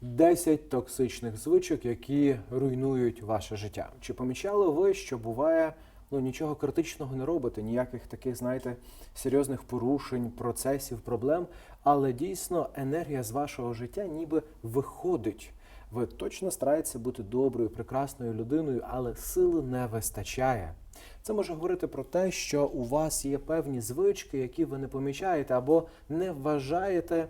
10 токсичних звичок, які руйнують ваше життя. Чи помічали ви, що буває, ну нічого критичного не робите, ніяких таких, знаєте, серйозних порушень, процесів, проблем, але дійсно енергія з вашого життя ніби виходить. Ви точно стараєтеся бути доброю, прекрасною людиною, але сили не вистачає. Це може говорити про те, що у вас є певні звички, які ви не помічаєте або не вважаєте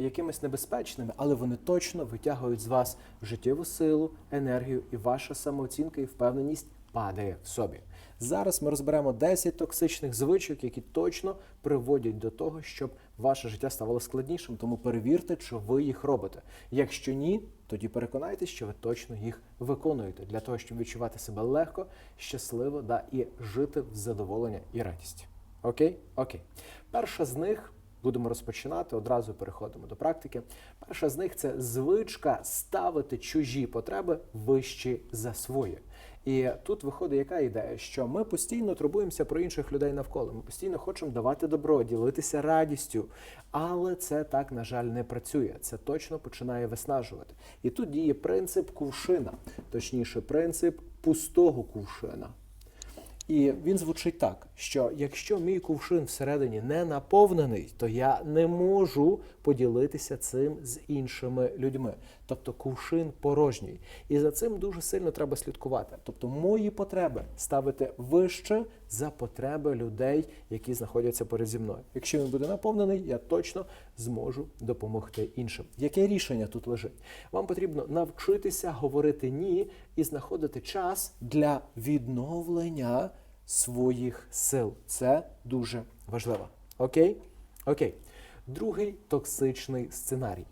якимись небезпечними, але вони точно витягують з вас життєву силу, енергію, і ваша самооцінка і впевненість падає в собі. Зараз ми розберемо 10 токсичних звичок, які точно приводять до того, щоб ваше життя ставало складнішим. Тому перевірте, чи ви їх робите. Якщо ні, тоді переконайтеся, що ви точно їх виконуєте для того, щоб відчувати себе легко, щасливо да, і жити в задоволення і радість. Окей? Окей. Перша з них будемо розпочинати, одразу переходимо до практики. Перша з них це звичка ставити чужі потреби вищі за свої. І тут виходить яка ідея, що ми постійно турбуємося про інших людей навколо. Ми постійно хочемо давати добро, ділитися радістю. Але це так, на жаль, не працює. Це точно починає виснажувати. І тут діє принцип кувшина, точніше, принцип пустого кувшина. І він звучить так: що якщо мій кувшин всередині не наповнений, то я не можу поділитися цим з іншими людьми. Тобто кувшин порожній. І за цим дуже сильно треба слідкувати. Тобто мої потреби ставити вище за потреби людей, які знаходяться поряд зі мною. Якщо він буде наповнений, я точно зможу допомогти іншим. Яке рішення тут лежить? Вам потрібно навчитися говорити ні і знаходити час для відновлення своїх сил. Це дуже важливо. Окей? Окей. Другий токсичний сценарій.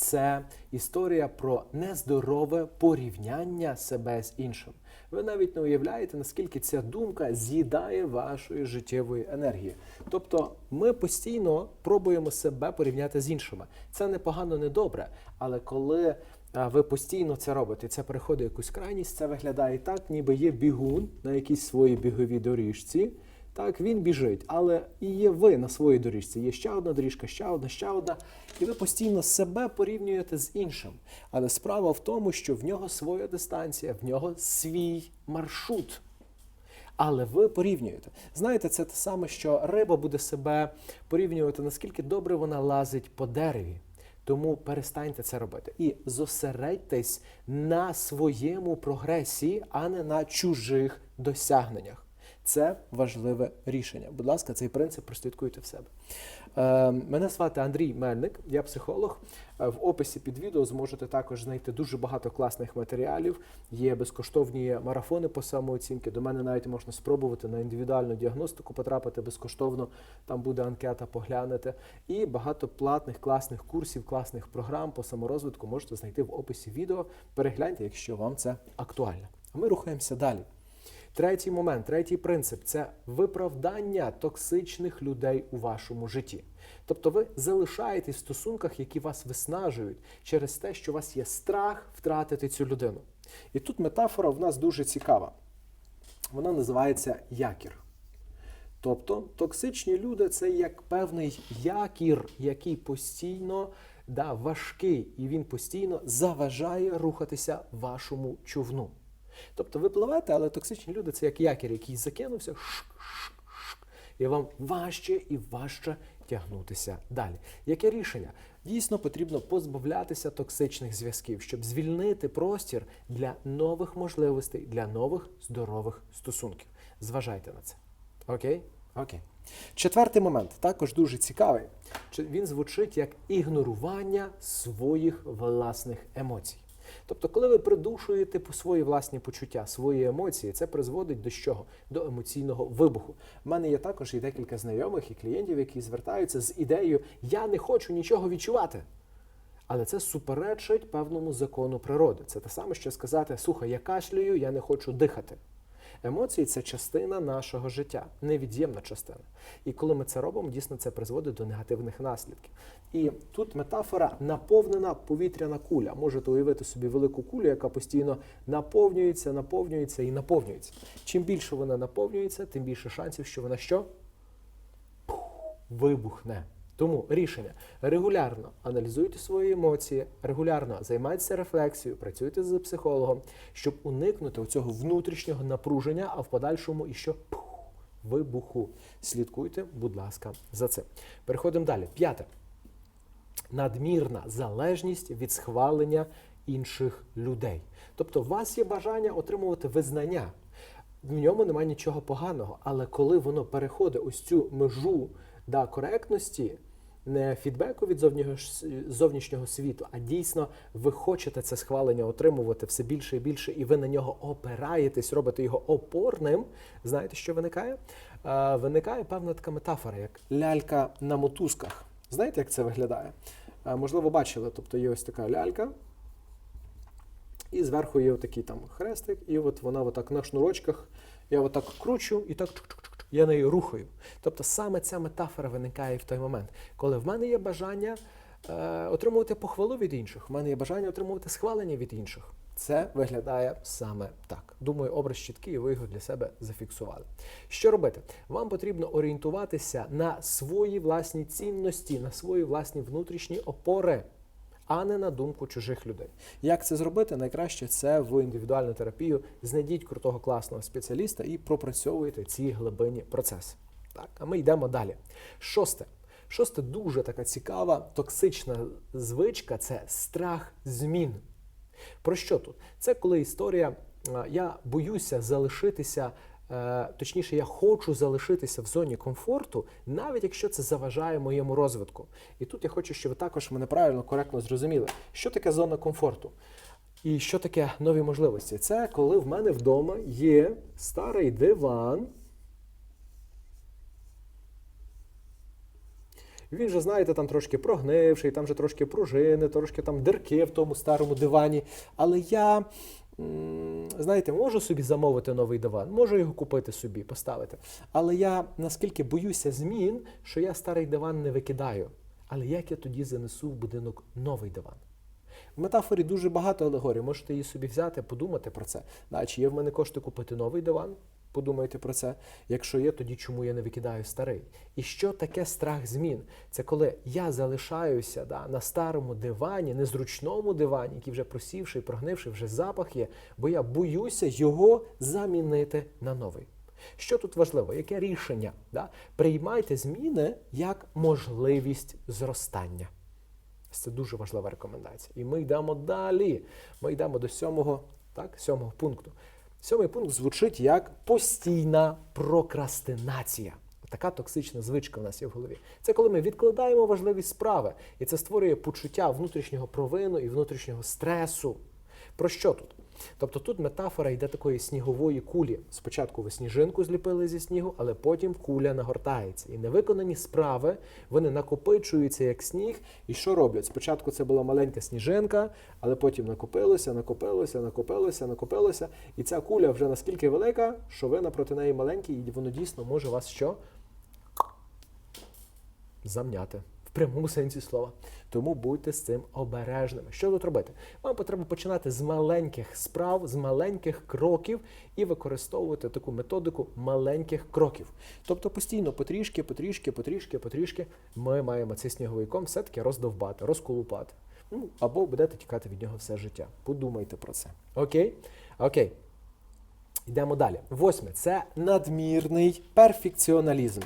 Це історія про нездорове порівняння себе з іншим. Ви навіть не уявляєте, наскільки ця думка з'їдає вашої життєвої енергії. Тобто ми постійно пробуємо себе порівняти з іншими. Це не погано, не добре. Але коли ви постійно це робите, це переходить якусь крайність, це виглядає так, ніби є бігун на якійсь своїй біговій доріжці. Так, він біжить, але і є ви на своїй доріжці. Є ще одна доріжка, ще одна, ще одна. І ви постійно себе порівнюєте з іншим. Але справа в тому, що в нього своя дистанція, в нього свій маршрут. Але ви порівнюєте. Знаєте, це те саме, що риба буде себе порівнювати, наскільки добре вона лазить по дереві. Тому перестаньте це робити і зосередьтесь на своєму прогресі, а не на чужих досягненнях. Це важливе рішення. Будь ласка, цей принцип прослідкуйте в себе. Е, мене звати Андрій Мельник, я психолог. Е, В описі під відео зможете також знайти дуже багато класних матеріалів. Є безкоштовні марафони по самооцінки. До мене навіть можна спробувати на індивідуальну діагностику потрапити безкоштовно. Там буде анкета, поглянете. І багато платних класних курсів, класних програм по саморозвитку можете знайти в описі відео. Перегляньте, якщо вам це актуально. А ми рухаємося далі. Третій момент, третій принцип це виправдання токсичних людей у вашому житті. Тобто ви залишаєтесь в стосунках, які вас виснажують через те, що у вас є страх втратити цю людину. І тут метафора в нас дуже цікава. Вона називається якір. Тобто токсичні люди це як певний якір, який постійно да, важкий, і він постійно заважає рухатися вашому човну. Тобто ви пливете, але токсичні люди це як якір, який закинувся, і вам важче і важче тягнутися далі. Яке рішення? Дійсно потрібно позбавлятися токсичних зв'язків, щоб звільнити простір для нових можливостей, для нових здорових стосунків. Зважайте на це. Окей? Окей. Четвертий момент також дуже цікавий. Він звучить як ігнорування своїх власних емоцій. Тобто, коли ви придушуєте свої власні почуття, свої емоції, це призводить до чого? До емоційного вибуху. У мене є також і декілька знайомих і клієнтів, які звертаються з ідеєю Я не хочу нічого відчувати. Але це суперечить певному закону природи. Це те саме, що сказати: слухай, я кашлюю, я не хочу дихати. Емоції це частина нашого життя, невід'ємна частина. І коли ми це робимо, дійсно це призводить до негативних наслідків. І тут метафора наповнена повітряна куля. Можете уявити собі велику кулю, яка постійно наповнюється, наповнюється і наповнюється. Чим більше вона наповнюється, тим більше шансів, що вона що? Вибухне. Тому рішення регулярно аналізуйте свої емоції, регулярно займайтеся рефлексією, працюйте з психологом, щоб уникнути цього внутрішнього напруження, а в подальшому і що вибуху. Слідкуйте, будь ласка, за цим. Переходимо далі. П'яте. Надмірна залежність від схвалення інших людей. Тобто, у вас є бажання отримувати визнання. В ньому немає нічого поганого, але коли воно переходить ось цю межу да, коректності, не фідбеку від зовнішнього, світу, а дійсно ви хочете це схвалення отримувати все більше і більше, і ви на нього опираєтесь, робите його опорним. Знаєте, що виникає? Е, виникає певна така метафора, як лялька на мотузках. Знаєте, як це виглядає? Е, можливо, бачили, тобто є ось така лялька, і зверху є отакий там хрестик, і от вона отак на шнурочках. Я отак кручу і так чук-чук-чук, я нею рухаю. Тобто саме ця метафора виникає в той момент, коли в мене є бажання е, отримувати похвалу від інших, в мене є бажання отримувати схвалення від інших. Це виглядає саме так. Думаю, образ чіткий, і ви його для себе зафіксували. Що робити? Вам потрібно орієнтуватися на свої власні цінності, на свої власні внутрішні опори а не на думку чужих людей. Як це зробити? Найкраще це в індивідуальну терапію. Знайдіть крутого класного спеціаліста і пропрацьовуйте ці глибинні процеси. Так, а ми йдемо далі. Шосте. Шосте дуже така цікава, токсична звичка це страх змін. Про що тут? Це коли історія, я боюся залишитися, точніше, я хочу залишитися в зоні комфорту, навіть якщо це заважає моєму розвитку. І тут я хочу, щоб ви також мене правильно, коректно зрозуміли, що таке зона комфорту. І що таке нові можливості? Це коли в мене вдома є старий диван. Він же, знаєте, там трошки прогнивший, там же трошки пружини, трошки там дирки в тому старому дивані. Але я, знаєте, можу собі замовити новий диван, можу його купити собі, поставити. Але я наскільки боюся змін, що я старий диван не викидаю. Але як я тоді занесу в будинок новий диван? В метафорі дуже багато алегорій. Можете її собі взяти, подумати про це. Да, чи є в мене кошти купити новий диван? Подумайте про це. Якщо є, тоді чому я не викидаю старий? І що таке страх змін? Це коли я залишаюся да, на старому дивані, незручному дивані, який вже просівший, прогнивший, вже запах є, бо я боюся його замінити на новий. Що тут важливо? Яке рішення? Да? Приймайте зміни як можливість зростання. Це дуже важлива рекомендація. І ми йдемо далі. Ми йдемо до сьомого, так, сьомого пункту. Сьомий пункт звучить як постійна прокрастинація. Така токсична звичка в нас є в голові. Це коли ми відкладаємо важливі справи, і це створює почуття внутрішнього провину і внутрішнього стресу. Про що тут? Тобто тут метафора йде такої снігової кулі. Спочатку ви сніжинку зліпили зі снігу, але потім куля нагортається. І невиконані справи вони накопичуються як сніг. І що роблять? Спочатку це була маленька сніжинка, але потім накопилося, накопилося, накопилося, накопилося. І ця куля вже наскільки велика, що ви напроти неї маленький, і воно дійсно може вас що? Замняти. Прямому сенсі слова. Тому будьте з цим обережними. Що тут робити? Вам потрібно починати з маленьких справ, з маленьких кроків і використовувати таку методику маленьких кроків. Тобто постійно потрішки, потрішки, потрішки, потрішки ми маємо цей сніговий ком все-таки роздовбати, розколупати. Ну, або будете тікати від нього все життя. Подумайте про це. Окей? Окей. Йдемо далі. Восьме це надмірний перфекціоналізм.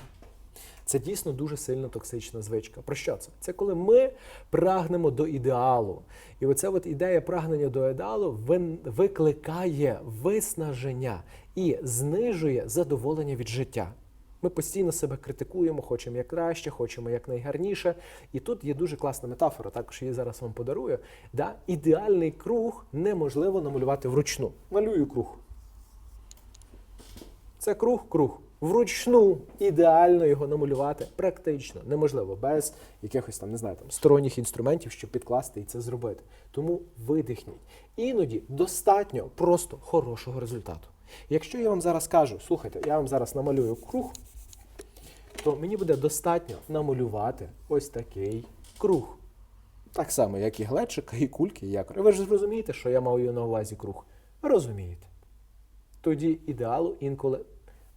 Це дійсно дуже сильно токсична звичка. Про що це? Це коли ми прагнемо до ідеалу. І оця от ідея прагнення до ідеалу викликає виснаження і знижує задоволення від життя. Ми постійно себе критикуємо, хочемо як краще, хочемо як найгарніше. І тут є дуже класна метафора, також її зараз вам подарую. Да? Ідеальний круг неможливо намалювати вручну. Малюю круг. Це круг, круг. Вручну ідеально його намалювати практично неможливо без якихось там, не знаю, там сторонніх інструментів, щоб підкласти і це зробити. Тому видихніть. Іноді достатньо просто хорошого результату. Якщо я вам зараз кажу, слухайте, я вам зараз намалюю круг, то мені буде достатньо намалювати ось такий круг. Так само, як і глечика, і кульки, і якори. Ви ж розумієте, що я маю на увазі круг? Розумієте. Тоді ідеалу інколи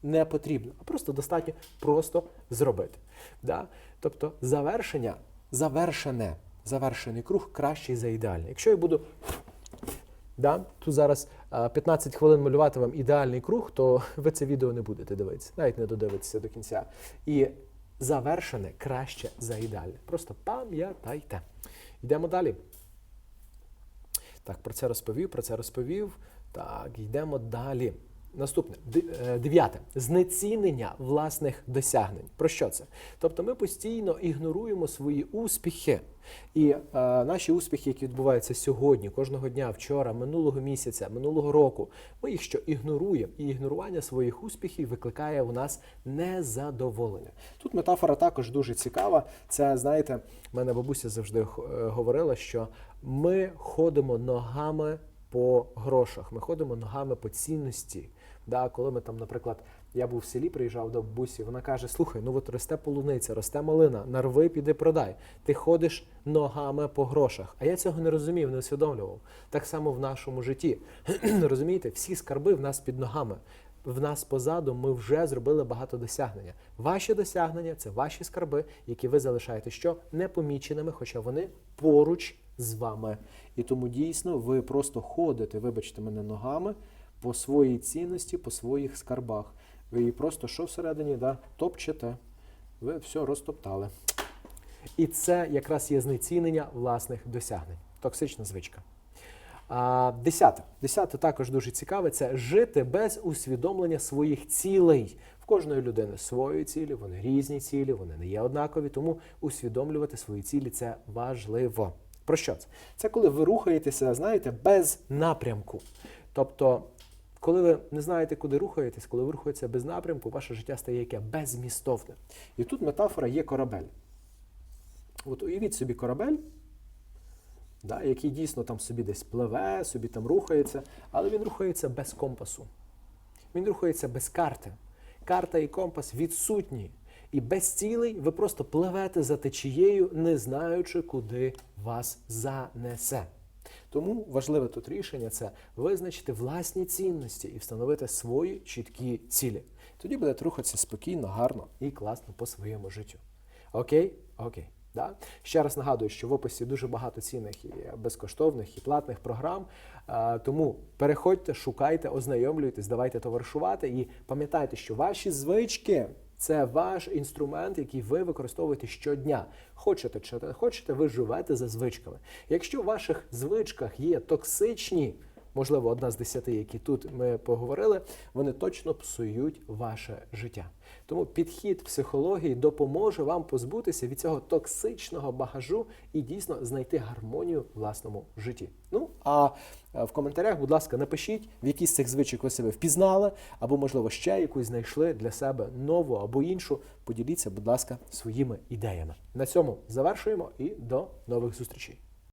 не потрібно, а просто достатньо просто зробити. Да? Тобто завершення, завершене, завершений круг кращий за ідеальний. Якщо я буду да, тут зараз 15 хвилин малювати вам ідеальний круг, то ви це відео не будете дивитися, навіть не додивитися до кінця. І завершене краще за ідеальне. Просто пам'ятайте. Йдемо далі. Так, про це розповів, про це розповів. Так, йдемо далі. Наступне е, дев'яте знецінення власних досягнень. Про що це? Тобто ми постійно ігноруємо свої успіхи, і е, наші успіхи, які відбуваються сьогодні, кожного дня, вчора, минулого місяця, минулого року, ми їх що ігноруємо, і ігнорування своїх успіхів викликає у нас незадоволення. Тут метафора також дуже цікава. Це знаєте, мене бабуся завжди е, говорила, що ми ходимо ногами по грошах, ми ходимо ногами по цінності. Да, коли ми там, наприклад, я був в селі, приїжджав до бабусі, вона каже: Слухай, ну от росте полуниця, росте малина, нарви, піди продай. Ти ходиш ногами по грошах. А я цього не розумів, не усвідомлював. Так само в нашому житті. Розумієте, всі скарби в нас під ногами. В нас позаду ми вже зробили багато досягнення. Ваші досягнення це ваші скарби, які ви залишаєте що непоміченими, хоча вони поруч з вами. І тому дійсно ви просто ходите, вибачте мене, ногами по своїй цінності, по своїх скарбах. Ви її просто що всередині да, топчете, ви все розтоптали. І це якраз є знецінення власних досягнень. Токсична звичка. А, десяте. Десяте також дуже цікаве це жити без усвідомлення своїх цілей. В кожної людини свої цілі, вони різні цілі, вони не є однакові, тому усвідомлювати свої цілі це важливо. Про що це? Це коли ви рухаєтеся, знаєте, без напрямку. Тобто, коли ви не знаєте, куди рухаєтесь, коли ви рухаєтеся без напрямку, ваше життя стає яке безмістовне. І тут метафора є корабель. От уявіть собі корабель, да, який дійсно там собі десь пливе, собі там рухається, але він рухається без компасу. Він рухається без карти. Карта і компас відсутні. І без цілей ви просто пливете за течією, не знаючи, куди вас занесе. Тому важливе тут рішення це визначити власні цінності і встановити свої чіткі цілі. Тоді будете рухатися спокійно, гарно і класно по своєму життю. Окей? Окей. Да? Ще раз нагадую, що в описі дуже багато цінних і безкоштовних і платних програм. Тому переходьте, шукайте, ознайомлюйтесь, давайте товаришувати і пам'ятайте, що ваші звички це ваш інструмент, який ви використовуєте щодня. Хочете чи не хочете, ви живете за звичками. Якщо в ваших звичках є токсичні, можливо, одна з десяти, які тут ми поговорили, вони точно псують ваше життя. Тому підхід психології допоможе вам позбутися від цього токсичного багажу і дійсно знайти гармонію в власному житті. Ну а е, в коментарях, будь ласка, напишіть, в які з цих звичок ви себе впізнали, або, можливо, ще якусь знайшли для себе нову або іншу. Поділіться, будь ласка, своїми ідеями. На цьому завершуємо і до нових зустрічей.